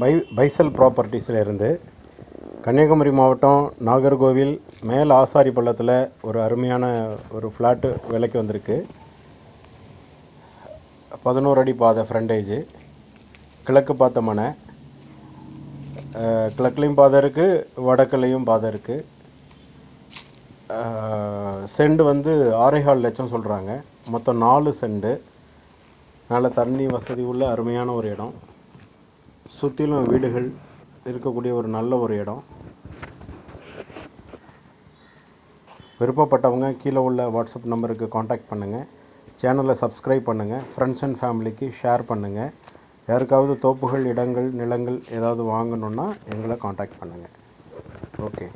By பைசல் ப்ராப்பர்ட்டிஸ்லேருந்து கன்னியாகுமரி மாவட்டம் நாகர்கோவில் மேல் ஆசாரி பள்ளத்தில் ஒரு அருமையான ஒரு ஃப்ளாட்டு விலைக்கு வந்திருக்கு. பதினோரு அடி பாதை ஃப்ரண்டேஜு கிழக்கு பார்த்த மனை. கிழக்குலேயும் பாதை இருக்குது வடக்குலேயும் பாதை இருக்குது செண்டு வந்து ஆறேகால் லட்சம் சொல்கிறாங்க மொத்தம் நாலு செண்டு. நல்ல தண்ணி வசதி உள்ள அருமையான ஒரு இடம். சுற்றிலும் வீடுகள் இருக்கக்கூடிய ஒரு நல்ல ஒரு இடம். விருப்பப்பட்டவங்க கீழே உள்ள வாட்ஸ்அப் நம்பருக்கு காண்டாக்ட் பண்ணுங்கள் சேனலை சப்ஸ்கிரைப் பண்ணுங்கள் ஃப்ரெண்ட்ஸ் அண்ட் ஃபேமிலிக்கு ஷேர் பண்ணுங்கள் யாருக்காவது தோப்புகள் இடங்கள் நிலங்கள் ஏதாவது வாங்கணுன்னா எங்களை காண்டாக்ட் பண்ணுங்கள் ஓகே